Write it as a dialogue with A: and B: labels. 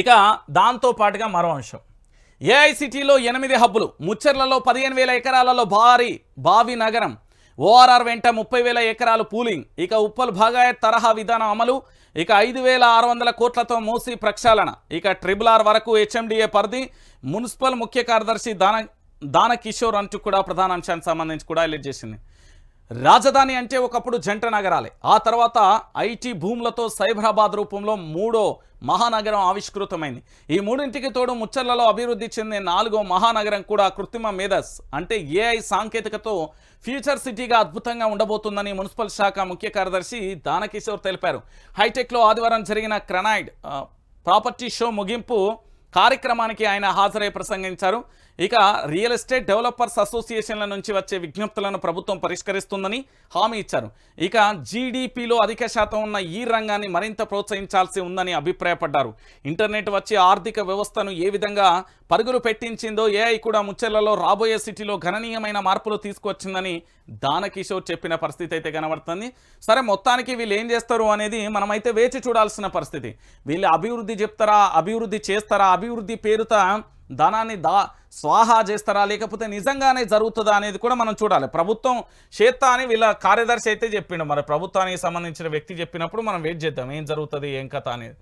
A: ఇక దాంతో పాటుగా మరో అంశం. ఏఐసిటీలో ఎనిమిది హబ్బులు ముచ్చర్లలో పదిహేను వేల ఎకరాలలో భారీ బావి నగరం ఓఆర్ఆర్ వెంట ముప్పై వేల ఎకరాలు పూలింగ్. ఇక ఉప్పల్ భాగాయత్ తరహా విధానం అమలు ఇక ఐదు వేల ఆరు వందల కోట్లతో మూసి ప్రక్షాళన. ఇక ట్రిబుల్ ఆర్ వరకు హెచ్ఎండిఏ పరిధి మున్సిపల్ ముఖ్య కార్యదర్శి దాన దానకిషోర్ అంటూ కూడా ప్రధాన అంశానికి సంబంధించి కూడా హైలైట్ చేసింది. రాజధాని అంటే ఒకప్పుడు జంట నగరాలే. ఆ తర్వాత ఐటీ భూములతో సైబరాబాద్ రూపంలో మూడో మహానగరం ఆవిష్కృతమైంది. ఈ మూడింటికి తోడు ముచ్చర్లలో అభివృద్ధి చెందే నాలుగో మహానగరం కూడా కృత్రిమ మేధస్ అంటే ఏఐ సాంకేతికతో ఫ్యూచర్ సిటీగా అద్భుతంగా ఉండబోతుందని మున్సిపల్ శాఖ ముఖ్య కార్యదర్శి దానకిషోర్ తెలిపారు. హైటెక్లో ఆదివారం జరిగిన క్రనైడ్ ప్రాపర్టీ షో ముగింపు కార్యక్రమానికి ఆయన హాజరై ప్రసంగించారు. ఇక రియల్ ఎస్టేట్ డెవలపర్స్ అసోసియేషన్ల నుంచి వచ్చే విజ్ఞప్తులను ప్రభుత్వం పరిష్కరిస్తుందని హామీ ఇచ్చారు. ఇక జీడిపిలో అధిక శాతం ఉన్న ఈ రంగాన్ని మరింత ప్రోత్సహించాల్సి ఉందని అభిప్రాయపడ్డారు. ఇంటర్నెట్ వచ్చి ఆర్థిక వ్యవస్థను ఏ విధంగా పరుగులు పెట్టించిందో ఏఐ కూడా ముచ్చెళ్ళలో రాబోయే సిటీలో గణనీయమైన మార్పులు తీసుకొచ్చిందని దానకిషోర్ చెప్పిన పరిస్థితి అయితే కనబడుతుంది. సరే మొత్తానికి వీళ్ళు ఏం చేస్తారు అనేది మనమైతే వేచి చూడాల్సిన పరిస్థితి. వీళ్ళు అభివృద్ధి చెప్తారా అభివృద్ధి చేస్తారా అభివృద్ధి పేరుత ధనాన్ని దా స్వాహా చేస్తారా? లేకపోతే నిజంగానే జరుగుతుందా అనేది కూడా మనం చూడాలి. ప్రభుత్వం చేత్తా అని వీళ్ళ కార్యదర్శి అయితే చెప్పిండు. మరి ప్రభుత్వానికి సంబంధించిన వ్యక్తి చెప్పినప్పుడు మనం వెయిట్ చేద్దాం. ఏం జరుగుతుంది? ఏం కథ అనేది.